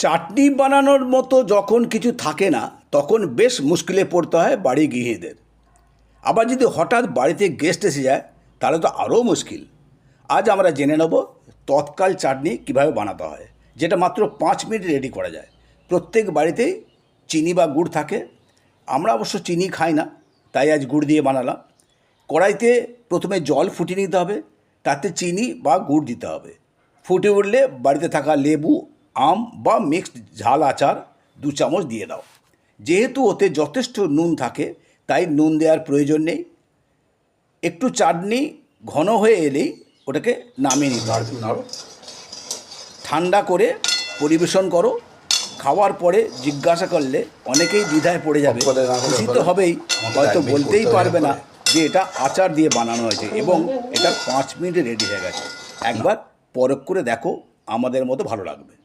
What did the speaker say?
চাটনি বানানোর মতো যখন কিছু থাকে না, তখন বেশ মুশকিলে পড়তে হয় বাড়ি গৃহীদের আবার যদি হঠাৎ বাড়িতে গেস্ট এসে যায়, তাহলে তো আরও মুশকিল। আজ আমরা জেনে নেব তৎকাল চাটনি কীভাবে বানাতে হয়, যেটা মাত্র পাঁচ মিনিট রেডি করা যায়। প্রত্যেক বাড়িতেই চিনি বা গুড় থাকে। আমরা অবশ্য চিনি খাই না, তাই আজ গুড় দিয়ে বানালাম। কড়াইতে প্রথমে জল ফুটিয়ে নিতে হবে, তাতে চিনি বা গুড় দিতে হবে। ফুটে উঠলে বাড়িতে থাকা লেবু আম বা মিক্সড ঝাল আচার দু চামচ দিয়ে দাও। যেহেতু ওতে যথেষ্ট নুন থাকে তাই নুন দেওয়ার প্রয়োজন নেই। একটু চাটনি ঘন হয়ে এলেই ওটাকে নামিয়ে নিতে হবে। ঠান্ডা করে পরিবেশন করো। খাওয়ার পরে জিজ্ঞাসা করলে অনেকেই দ্বিধায় পড়ে যাবে। খুশি তো হবেই হয়তো বলতেই পারবে না যে এটা আচার দিয়ে বানানো হয়েছে এবং এটা পাঁচ মিনিটে রেডি হয়ে গেছে। একবার পরখ করে দেখো আমাদের মতো ভালো লাগবে।